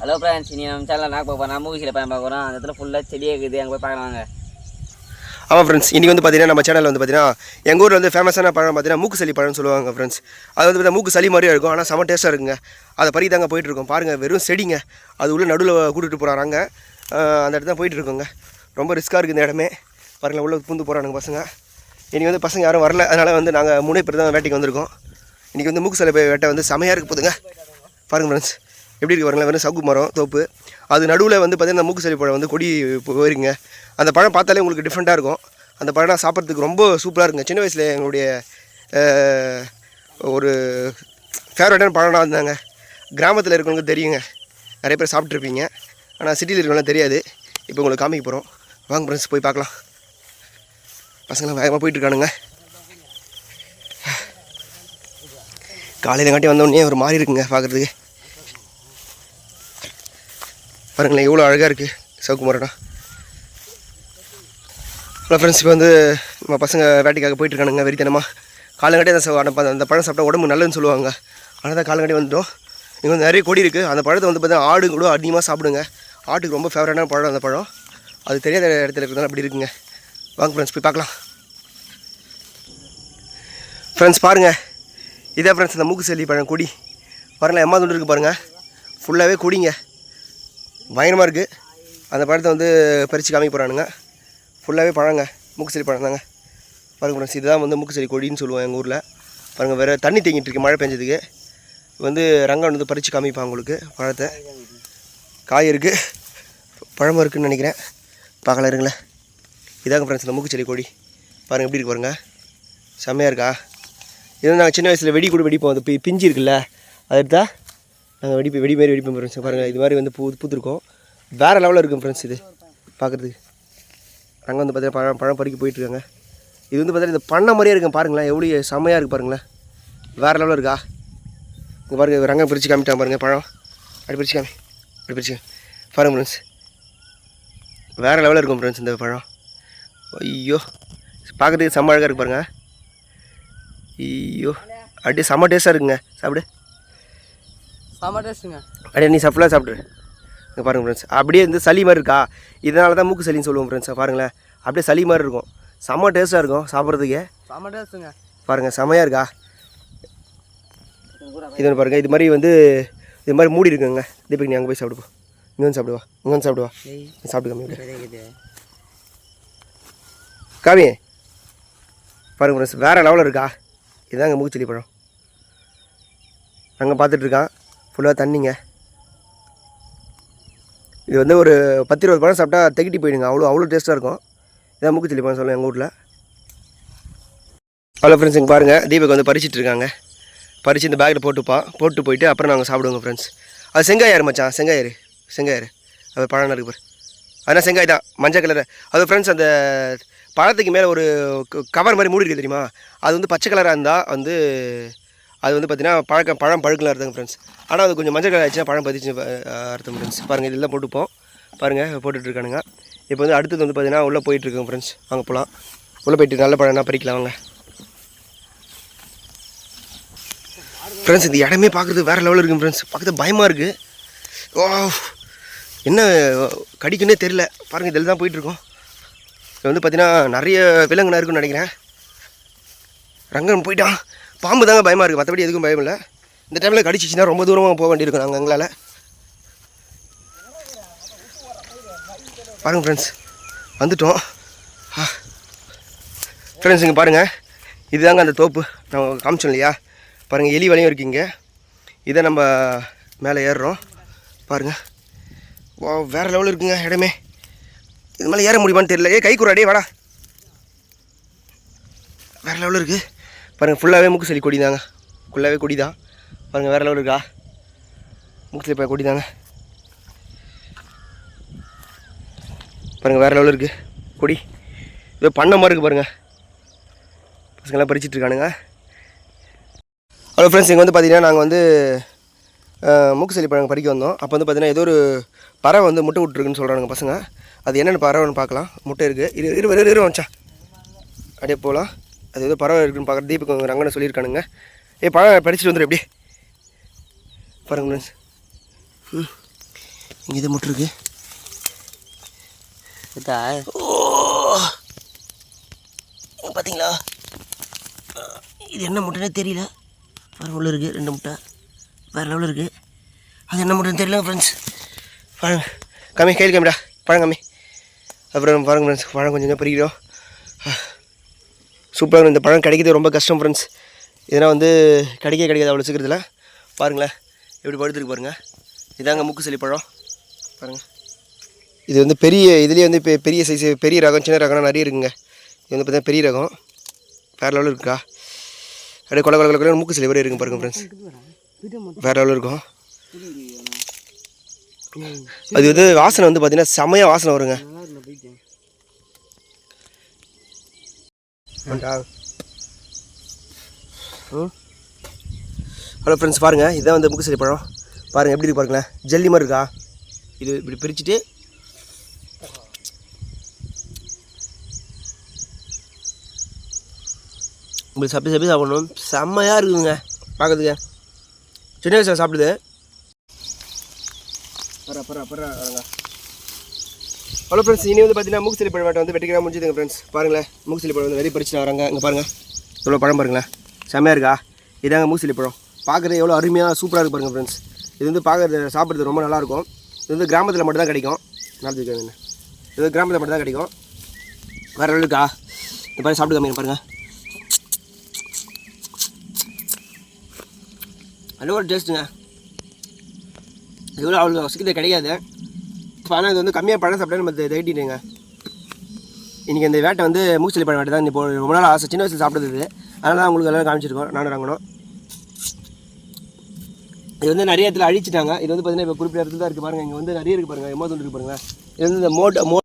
Hello friends நீ நம்ம சேனலில் நாக்கு பார்ப்போம் நான் மூவிஸில் பையன் பார்க்குறோம் அந்த இடத்துல ஃபுல்லாக செடியே இருக்குது. அங்கே போய் பார்க்கலாங்க ஆமாம் ஃப்ரெண்ட்ஸ் இன்றைக்கி வந்து பார்த்தீங்கன்னா நம்ம சேனலில் வந்து பார்த்தீங்கன்னா எங்கள் ஊரில் வந்து ஃபேமஸான பழம் பார்த்தீங்கன்னா மூக்கு சளி பழம்னு சொல்லுவாங்க ஃப்ரெண்ட்ஸ் அது வந்து பார்த்தீங்கன்னா மூக்கு சளி மாதிரியே இருக்கும். ஆனால் செம டேஸ்ட்டாக இருக்குங்க. அதை பறி தாங்க போயிட்டு இருக்கோம். பாருங்கள் வெறும் செடிங்க. அது உள்ள நடுவில் கூட்டிகிட்டு போகிறாங்க அந்த இடத்துல தான் போயிட்டு இருக்கோங்க. ரொம்ப ரிஸ்க்காக இருக்குது இந்த இடமே. பாருங்கள் உள்ள பூந்து போகிறானுங்க பசங்க. இன்றைக்கி வந்து பசங்க யாரும் வரல. அதனால் வந்து நாங்கள் மூணு தான் வேட்டைக்கு வந்திருக்கோம். இன்றைக்கி வந்து மூக்கு சளி வேட்டை வந்து செமையாக இருக்க போதுங்க. பாருங்கள் ஃப்ரெண்ட்ஸ் எப்படி இருக்கு பாருங்களேன் வெறும் சவுக்கு மரம் தோப்பு. அது நடுவில் வந்து பார்த்திங்கன்னா மூக்கு சளி பழம் வந்து கொடி போயிருங்க. அந்த பழம் பார்த்தாலே உங்களுக்கு டிஃப்ரெண்ட்டாக இருக்கும். அந்த பழம் சாப்பிட்றதுக்கு ரொம்ப சூப்பராக இருக்குங்க. சின்ன வயசில் எங்களுடைய ஒரு ஃபேவரட்டான பழம்னா இருந்தாங்க கிராமத்தில் இருக்கவங்க தெரியுங்க. நிறைய பேர் சாப்பிட்ருப்பீங்க. ஆனால் சிட்டியில் இருக்கவங்களாம் தெரியாது. இப்போ உங்களுக்கு காமிக்க போகிறோம் வாங்க ஃப்ரெண்ட்ஸ் போய் பார்க்கலாம். பசங்களாம் வேகமாக போயிட்டுருக்கானுங்க காலையில் காட்டி வந்தோடனே ஒரு மாதிரி இருக்குங்க பார்க்குறதுக்கு. பாருங்களேன் எவ்வளோ அழகாக இருக்குது சவுக்கு ஹலோ ஃப்ரெண்ட்ஸ் இப்போ வந்து நம்ம பசங்க வேட்டைக்காக போயிட்டுருக்கானுங்க வெறித்தனமாக காலங்காட்டி அந்த அந்த பழம் சாப்பிட்டா உடம்பு நல்லதுன்னு சொல்லுவாங்க. ஆனால் தான் காலங்காட்டி வந்துட்டோம். இங்கே வந்து நிறைய கொடி இருக்குது அந்த பழத்தை வந்து பார்த்தீங்கன்னா ஆடு கூட அதிகமாக சாப்பிடுங்க. ஆட்டுக்கு ரொம்ப ஃபேவரட்டான பழம் அந்த பழம். அது தெரியாத இடத்துல இருக்கிறதால அப்படி இருக்குங்க. வாங்க ஃப்ரெண்ட்ஸ் போய் பார்க்கலாம். ஃப்ரெண்ட்ஸ் பாருங்கள் இதே ஃப்ரெண்ட்ஸ் இந்த மூக்கு செல்லி பழம் கொடி. பாருங்களேன் எம்மா துண்டு இருக்குது பாருங்கள் ஃபுல்லாகவே கொடிங்க. பயங்கரமாக இருக்குது அந்த பழத்தை வந்து பறித்து காமிக்க போகிறானுங்க ஃபுல்லாகவே பழங்க. மூக்கு செடி பழம் தாங்க பாருங்க ஃப்ரெண்ட்ஸ் இதுதான் வந்து மூக்கு செடி கொடின்னு சொல்லுவோம் எங்கள் ஊரில். பாருங்கள் வேறு தண்ணி தேங்கிட்டு இருக்கு மழை பெஞ்சதுக்கு. வந்து ரங்கன் வந்து பறித்து காமிப்பான் உங்களுக்கு பழத்தை. காய் இருக்குது பழமும் இருக்குதுன்னு நினைக்கிறேன். பார்க்கலாம் இருங்களேன். இதாங்க ஃப்ரெண்ட்ஸ் இந்த மூக்கு செடி கொடி. பாருங்கள் எப்படி இருக்கு பாருங்க. செம்மையாக இருக்கா? இது நாங்கள் சின்ன வயசில் வெடி கூட வெடிப்போம். அது பி- பிஞ்சு இருக்குல்ல அது எடுத்தால் நாங்கள் வெடிப்பு வெடி மாதிரி வெடிப்போம் ஃப்ரெண்ட்ஸ் பாருங்கள் இது மாதிரி வந்து பூ பூத்துருக்கோம். வேறு லெவலில் இருக்கும் ஃப்ரெண்ட்ஸ் இது. பார்க்குறதுக்கு நாங்கள் வந்து பார்த்தீங்கன்னா பழம் பழம் பறிக்க போயிட்டுருக்காங்க இது வந்து பார்த்தீங்கன்னா இந்த பண்ண மாதிரியே இருக்கும் பாருங்களேன். எவ்வளோ செம்மையாக இருக்குது பாருங்களேன். வேறு லெவலில் இருக்கா? இங்கே பாருங்க ரங்கம் பிரித்து காமிட்டான் பாருங்கள் பழம். அப்படி பிரித்து காமி அப்படி பிரித்து பாருங்க ஃப்ரெண்ட்ஸ் வேறு லெவலில் இருக்கும் ஃப்ரெண்ட்ஸ் இந்த பழம். ஐயோ. பார்க்குறதுக்கு செம்ம அழகாக இருக்கு பாருங்க. ஐயோ. அப்படியே செம்ம டேஸ்ட்டாக இருக்குங்க. சாப்பிடு. செம்ம டேஸ்ட்டுங்க அப்படியே நீ சஃப்லாக சாப்பிட்ரு இங்கே பாருங்கள் ஃப்ரெண்ட்ஸ் அப்படியே வந்து சளி மாதிரி இருக்கா? இதனால தான் மூக்கு சளின்னு சொல்லுவோம் ஃப்ரெண்ட்ஸ் பாருங்களேன். அப்படியே சளி மாதிரி இருக்கும். செம்ம டேஸ்ட்டாக இருக்கும் சாப்பிட்றதுக்கே. செம்ம டேஸ்ட்டுங்க பாருங்கள் செம்மையாக இருக்கா? இது ஒன்று பாருங்கள் இது மாதிரி வந்து இது மாதிரி மூடி இருக்குங்க. தீபக் நீ அங்கே போய் சாப்பிடுப்பா இங்கே வந்து சாப்பிடுவா இங்கே வந்து சாப்பிடுவா நீ சாப்பிட்டு காமி இப்படி. காமி பாருங்க ஃப்ரெண்ட்ஸ் வேறு லெவலில் இருக்கா? இதுதாங்க மூக்குச்செடி பழம். அங்கே பார்த்துட்ருக்கான் ஃபுல்லாக தண்ணிங்க. இது வந்து ஒரு பத்து இருபது பழம் சாப்பிட்டா தெகிட்டி போயிடுங்க. அவ்வளோ அவ்வளோ டேஸ்ட்டாக இருக்கும். இதான் மூக்குச்செடி பழம் சொல்லுவேன் எங்கள் வீட்டில் ஹலோ ஃப்ரெண்ட்ஸ் இங்கே பாருங்கள் தீபக் வந்து பறிச்சிட்டு இருக்காங்க. பறித்து இந்த பேக்கில் போட்டுப்பான் போட்டு போயிட்டு அப்புறம் நாங்கள் சாப்பிடுவோங்க ஃப்ரெண்ட்ஸ் அது செங்காயாரு மச்சான்? செங்காயாரு செங்காயாரு அது பழம் இருக்கு பாரு. அதனால் செங்காய் தான். மஞ்சள் கலர் அது ஃப்ரெண்ட்ஸ் அந்த பழத்துக்கு மேலே ஒரு கவர் மாதிரி மூடி இருக்குது தெரியுமா? அது வந்து பச்சை கலராக இருந்தால் வந்து அது வந்து பார்த்தீங்கன்னா பழக்கம் பழம் பழுக்கலாம் இருந்தாங்க ஃப்ரெண்ட்ஸ் ஆனால் அது கொஞ்சம் மஞ்சள் கலர் ஆச்சுன்னா பழம் பதிச்சு அர்த்தம் ஃப்ரெண்ட்ஸ் பாருங்கள் இதெல்லாம் போட்டுப்போம். பாருங்கள் போட்டுட்ருக்கானுங்க. இப்போ வந்து அடுத்தது வந்து பார்த்தீங்கன்னா உள்ளே போயிட்டுருக்கோம் ஃப்ரெண்ட்ஸ் வாங்க போகலாம் உள்ளே போயிட்டு நல்ல பழம்னா பறிக்கலாம் வாங்க. ஃப்ரெண்ட்ஸ் இந்த இடமே பார்க்குறது வேறு லெவலில் இருக்குது ஃப்ரெண்ட்ஸ் பார்க்குறது பயமாக இருக்குது ஓ என்ன கடிக்குன்னே தெரில பாருங்கள் இதில் தான் போயிட்டுருக்கோம் இது வந்து பார்த்தீங்கன்னா நிறைய விலங்குனா இருக்குன்னு நினைக்கிறேன். ரங்கன் போயிட்டான். பாம்பு தாங்க பயமாக இருக்குது மற்றபடி எதுக்கும் பயம் இல்லை. இந்த டைமில் கடிச்சிச்சின்னா ரொம்ப தூரமாக போக வேண்டியிருக்கும் நாங்கள் எங்களால். பாருங்கள் ஃப்ரெண்ட்ஸ் வந்துட்டோம். ஃப்ரெண்ட்ஸ் இங்கே பாருங்கள் இதுதாங்க அந்த தோப்பு. நான் காமிச்சோம் இல்லையா? பாருங்கள் எலி வலையும் இருக்கீங்க இதை நம்ம மேலே ஏறுறோம். பாருங்கள் வா வேறு லெவலில் இருக்குங்க இடமே. இது மேலே ஏற முடியுமான்னு தெரியல. ஏ கை குறாடே வாடா. வேறு லெவலில் இருக்குது பாருங்கள் ஃபுல்லாகவே மூக்கு சளி கொடி தாங்க ஃபுல்லாகவே கொடி தான் பாருங்கள் வேறு லெவலில் இருக்கா? மூக்கு சளி கொடி தாங்க பாருங்கள் வேறு லெவலில் இருக்குது கொடி. இதோ பண்ண மாதிரி இருக்குது பாருங்கள் பசங்களாம் பறிச்சிட்ருக்கானுங்க ஹலோ ஃப்ரெண்ட்ஸ் இங்கே வந்து பார்த்தீங்கன்னா நாங்கள் வந்து மூக்கு சளி பழம் பறிக்க வந்தோம். அப்போ வந்து பார்த்தீங்கன்னா ஏதோ ஒரு பறவை வந்து முட்டை விட்டுருக்குன்னு சொல்கிறாங்க பசங்க. அது என்னென்ன பறவைன்னு பார்க்கலாம் முட்டை இருக்குது இரு இரு இரு இரு அப்படியே போகலாம் அது ஏதோ பறவை இருக்குன்னு பார்க்குற தீபக் ரங்கனை சொல்லியிருக்கானுங்க. ஏ பழம் பறிச்சுட்டு வந்துடு எப்படி பாருங்க ஃப்ரெண்ட்ஸ் ம். இங்கே இது முட்டு இருக்கு பார்த்தீங்களா இது என்ன முட்டைனே தெரியல. வேறு உள்ள இருக்குது ரெண்டு முட்டை. வேறு லெவலில் இருக்குது அது என்ன முட்டைன்னு தெரியல ஃப்ரெண்ட்ஸ் பாருங்க. கம்மி கையில் கம்மிடா பழம் கம்மி. அப்புறம் பாருங்க ஃப்ரெண்ட்ஸ் பழம் கொஞ்சம் கொஞ்சம் பறிக்கிறோம். சூப்பராக இந்த பழம் கிடைக்கிறது ரொம்ப கஷ்டம் ஃப்ரெண்ட்ஸ் இதெல்லாம் வந்து கிடைக்க கிடைக்காது அவ்வளோ சீக்கிரத்தில். பாருங்களேன் எப்படி படுத்துருக்கு பாருங்கள் இதாங்க மூக்கு சளி பழம். பாருங்கள் இது வந்து பெரிய இதுலேயே வந்து பெ- பெரிய சைஸ் பெரிய ரகம் சின்ன ரகம்லாம் நிறைய இருக்குங்க. இது வந்து பார்த்தீங்கன்னா பெரிய ரகம். வேறு லெவலில் இருக்கா? அப்படியே கொல கொல கொல மூக்கு சிலை வரை இருக்குங்க பாருங்க ஃப்ரெண்ட்ஸ் வேறு லெவலில் இருக்கும். அது வந்து வாசனை வந்து பார்த்தீங்கன்னா செமையாக வாசனை வருங்க. ஹலோ ஃப்ரெண்ட்ஸ் பாருங்கள் இதான் வந்து மூக்கு சிலை பழம். பாருங்கள் எப்படி இருக்கு பாருங்களேன். ஜல்லி மாதிரி இருக்கா? இது இப்படி பிரிச்சுட்டு இப்படி சப்பி சப்பி சாப்பிடணும். செம்மையாக இருக்குதுங்க பார்க்கறதுக்கு. சின்ன வயசில் சாப்பிடுது பரா பரா பரா ஹலோ ஃப்ரெண்ட்ஸ் இனி வந்து பார்த்தீங்கன்னா மூக்கு பழம் வந்து வெட்டிக்கிற முடிஞ்சதுங்க ஃப்ரெண்ட்ஸ் பாருங்களேன் மூக்கு பழம் வந்து வெறி பறிச்சுட்டு வராங்க. இங்கே பாருங்கள் எவ்வளோ பழம் பாருங்களேன். செம்மையாக இருக்கா? இதாங்க மூக்கு பழம். பார்க்குறது எவ்வளோ அருமையாக சூப்பராக இருக்குது பாருங்கள் ஃப்ரெண்ட்ஸ் இது வந்து பார்க்குறது சாப்பிட்றது ரொம்ப நல்லாயிருக்கும் இது வந்து கிராமத்தில் மட்டும் தான் கிடைக்கும் நாளைக்கு இது வந்து கிராமத்தில் மட்டும் தான் கிடைக்கும். வேறு இருக்கா? இந்த பாருங்க சாப்பிட்டு காமிங்க பாருங்கள் அது ஒரு டேஸ்ட்டுங்க இது அவ்வளோ சீக்கிரம் கிடைக்காது. ஆனால் இது வந்து கம்மியாக பழம் சாப்பிட்டா நம்ம தேட்டிடுங்க இன்றைக்கி இந்த வேட்டை வந்து மூச்சலி பழம் வேட்டை தான். இப்போ ரொம்ப நாள் ஆசை. சின்ன வயசில் சாப்பிட்டது இது. அதனால தான் உங்களுக்கு எல்லாம் காமிச்சிருக்கோம். நானும் வாங்கணும் இது வந்து நிறைய இடத்துல அழிச்சிட்டாங்க. இது வந்து பார்த்தீங்கன்னா இப்போ குறிப்பிட்ட இடத்துல தான் இருக்குது பாருங்கள் இங்கே வந்து நிறைய இருக்குது பாருங்கள் எம்மா இருக்குது பாருங்கள் இது வந்து இந்த மோட்டை மோ